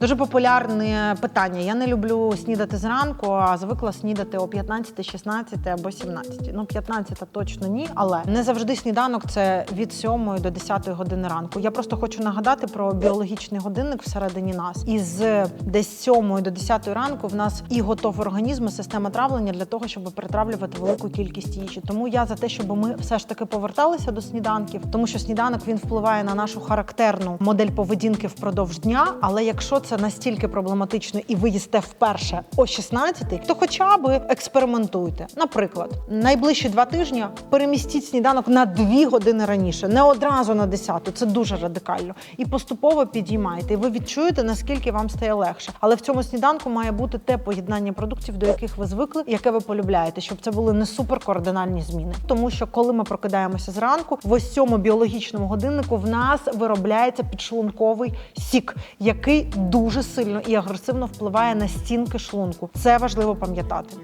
Дуже популярне питання. Я не люблю снідати зранку, а звикла снідати о 15, 16 або 17. Ну, 15 точно ні, але не завжди сніданок це від 7 до 10 години ранку. Я просто хочу нагадати про біологічний годинник всередині нас. І з десь 7 до 10 ранку в нас і готов організм, і система травлення для того, щоб перетравлювати велику кількість їжі. Тому я за те, щоб ми все ж таки поверталися до сніданків, тому що сніданок він впливає на нашу характерну модель поведінки впродовж дня. Але якщо це настільки проблематично і ви їсте вперше о 16, то хоча б експериментуйте. Наприклад, найближчі два тижні перемістіть сніданок на дві години раніше, не одразу на 10. Це дуже радикально. І поступово підіймайте. І ви відчуєте, наскільки вам стає легше. Але в цьому сніданку має бути те поєднання продуктів, до яких ви звикли, яке ви полюбляєте, щоб це були не суперкардинальні зміни. Тому що коли ми прокидаємося зранку, в ось цьому біологічному годиннику в нас виробляється підшлунковий сік, який дуже сильно і агресивно впливає на стінки шлунку. Це важливо пам'ятати.